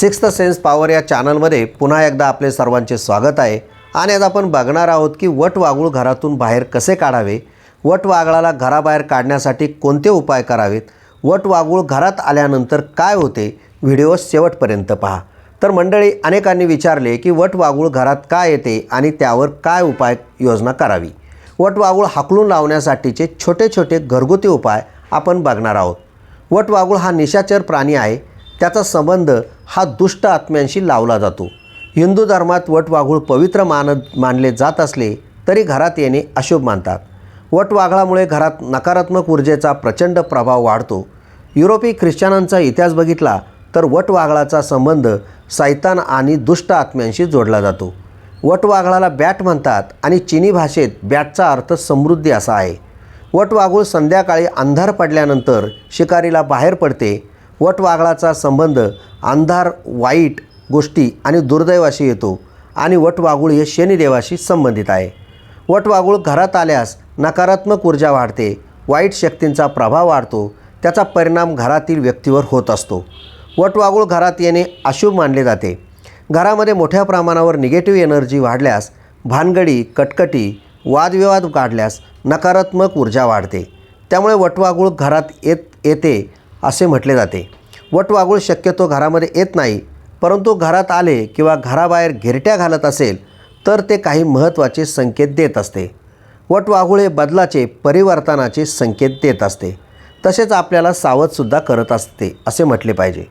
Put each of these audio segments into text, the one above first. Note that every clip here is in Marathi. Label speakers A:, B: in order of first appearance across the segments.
A: सिक्स्थ सेन्स पॉवर या चॅनलमध्ये पुन्हा एकदा आपले सर्वांचे स्वागत आहे. आणि आज आपण बघणार आहोत की वट वागूळ घरातून बाहेर कसे काढावे? वट वागळाला घराबाहेर काढण्यासाठी कोणते उपाय करावेत? वट वागूळ घरात आल्यानंतर काय होते? व्हिडिओ शेवटपर्यंत पहा. तर मंडळी अनेकांनी विचारले की वट वाघूळ घरात काय येते आणि त्यावर काय उपाय योजना करावी? वट वागूळ हाकलून लावण्यासाठीचे छोटे छोटे घरगुती उपाय आपण बघणार आहोत. वटवागूळ हा निशाचर प्राणी आहे. त्याचा संबंध हा दुष्ट आत्म्यांशी लावला जातो. हिंदू धर्मात वट वाघूळ पवित्र मान मानले जात असले तरी घरात येणे अशुभ मानतात. वटवाघळामुळे घरात नकारात्मक ऊर्जेचा प्रचंड प्रभाव वाढतो. युरोपी ख्रिश्चनांचा इतिहास बघितला तर वटवाघळाचा संबंध सैतान आणि दुष्ट आत्म्यांशी जोडला जातो. वटवाघळाला बॅट म्हणतात आणि चिनी भाषेत बॅटचा अर्थ समृद्धी असा आहे. वटवाघूळ संध्याकाळी अंधार पडल्यानंतर शिकारीला बाहेर पडते वटवागळाचा संबंध अंधार वाईट गोष्टी आणि दुर्दैवाशी येतो आणि वटवाघूळ हे शनिदेवाशी संबंधित आहे. वटवाघूळ घरात आल्यास नकारात्मक ऊर्जा वाढते वाईट शक्तींचा प्रभाव वाढतो त्याचा परिणाम घरातील व्यक्तीवर होत असतो. वटवाघूळ घरात येणे अशुभ मानले जाते. घरामध्ये मोठ्या प्रमाणावर निगेटिव्ह एनर्जी वाढल्यास भानगडी कटकटी वादविवाद काढल्यास नकारात्मक ऊर्जा वाढते. त्यामुळे वटवागूळ घरात येत येते असे म्हटले जाते. वटवागूळ शक्यतो घरामध्ये येत नाही परंतु घरात आले किंवा घराबाहेर घिरट्या घालत असेल तर ते काही महत्त्वाचे संकेत देत असते. वटवाघूळ हे बदलाचे परिवर्तनाचे संकेत देत असते. तसेच आपल्याला सावधसुद्धा करत असते असे म्हटले पाहिजे.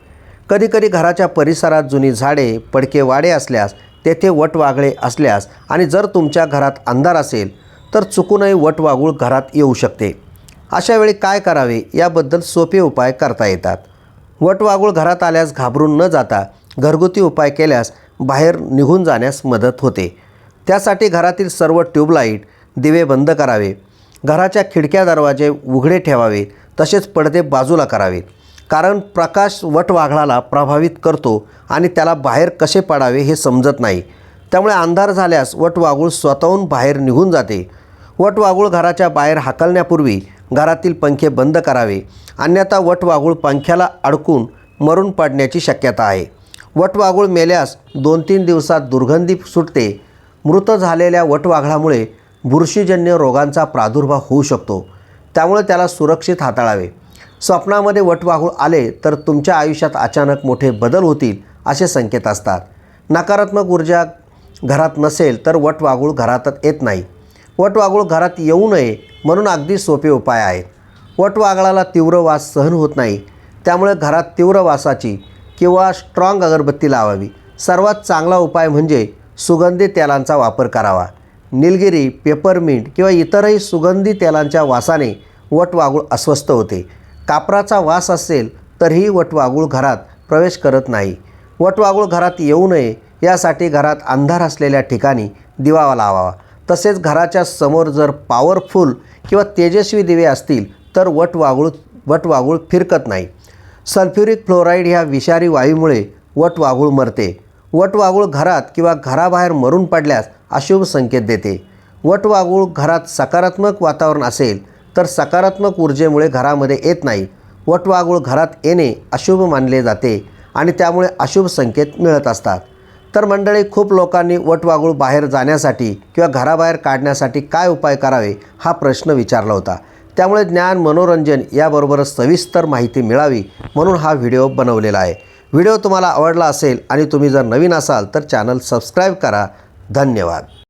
A: कधीकधी घराच्या परिसरात जुनी झाडे पडके वाडे असल्यास तेथे वटवाघळे असल्यास आणि जर तुमच्या घरात अंधार असेल तर चुकूनही वटवाघूळ घरात येऊ शकते. अशा वेळी काय करावे? याबद्दल सोपे उपाय करता येतात. वटवाघूळ घरात आल्यास घाबरून न जाता घरगुती उपाय केल्यास बाहेर निघून जाण्यास मदत होते. त्यासाठी घरातील सर्व ट्यूबलाईट दिवे बंद करावे. घराच्या खिडक्या दरवाजे उघडे ठेवावे. तसेच पडदे बाजूला करावेत कारण प्रकाश वटवाघळाला प्रभावित करतो आणि त्याला बाहेर कसे पडावे हे समजत नाही. त्यामुळे अंधार झाल्यास वटवाघूळ स्वतःहून बाहेर निघून जाते. वटवाघूळ घराच्या बाहेर हाकलण्यापूर्वी घरातील पंखे बंद करावे. अन्यथा वटवाघूळ पंख्याला अडकून मरून पडण्याची शक्यता आहे. वटवाघूळ मेल्यास दोन तीन दिवसात दुर्गंधी सुटते. मृत झालेल्या वटवाघळामुळे बुरशीजन्य रोगांचा प्रादुर्भाव होऊ शकतो. त्यामुळे त्याला सुरक्षित हाताळावे. स्वप्नामध्ये वटवाघूळ आले तर तुमच्या आयुष्यात अचानक मोठे बदल होतील असे संकेत असतात. नकारात्मक ऊर्जा घरात नसेल तर वटवाघूळ घरातच येत नाही. वटवाघूळ घरात येऊ नये म्हणून अगदी सोपे उपाय आहेत. वटवाघळाला तीव्र वास सहन होत नाही. त्यामुळे घरात तीव्र वासाची किंवा स्ट्रॉंग अगरबत्ती लावावी. सर्वात चांगला उपाय म्हणजे सुगंधी तेलांचा वापर करावा. निलगिरी पेपरमिंट किंवा इतरही सुगंधी तेलांच्या वासाने वटवाघूळ अस्वस्थ होते. कापराचा वास असेल तरीही वटवाघूळ घरात प्रवेश करत नाही. वटवाघूळ घरात येऊ नये यासाठी घरात अंधार असलेल्या ठिकाणी दिवा लावावा. तसेच घराच्या समोर जर पॉवरफुल किंवा तेजस्वी दिवे असतील तर वट वागळू वट वागूळ फिरकत नाही. सल्फ्युरिक फ्लोराईड ह्या विषारी वायूमुळे वट वागूळ मरते. वट वागूळ घरात किंवा घराबाहेर मरून पडल्यास अशुभ संकेत देते. वटवाघूळ घरात सकारात्मक वातावरण असेल तर सकारात्मक ऊर्जेमुळे घरामध्ये येत नाही. वट वागूळ घरात येणे अशुभ मानले जाते आणि त्यामुळे अशुभ संकेत मिळत असतात. तर मंडळी खूप लोकांनी वटवागूळ बाहेर जाण्यासाठी किंवा घराबाहेर काढण्यासाठी काय उपाय करावे हा प्रश्न विचारला होता. त्यामुळे ज्ञान मनोरंजन याबरोबरच सविस्तर माहिती मिळावी म्हणून हा व्हिडिओ बनवलेला आहे. व्हिडिओ तुम्हाला आवडला असेल आणि तुम्ही जर नवीन असाल तर चॅनल सबस्क्राईब करा. धन्यवाद.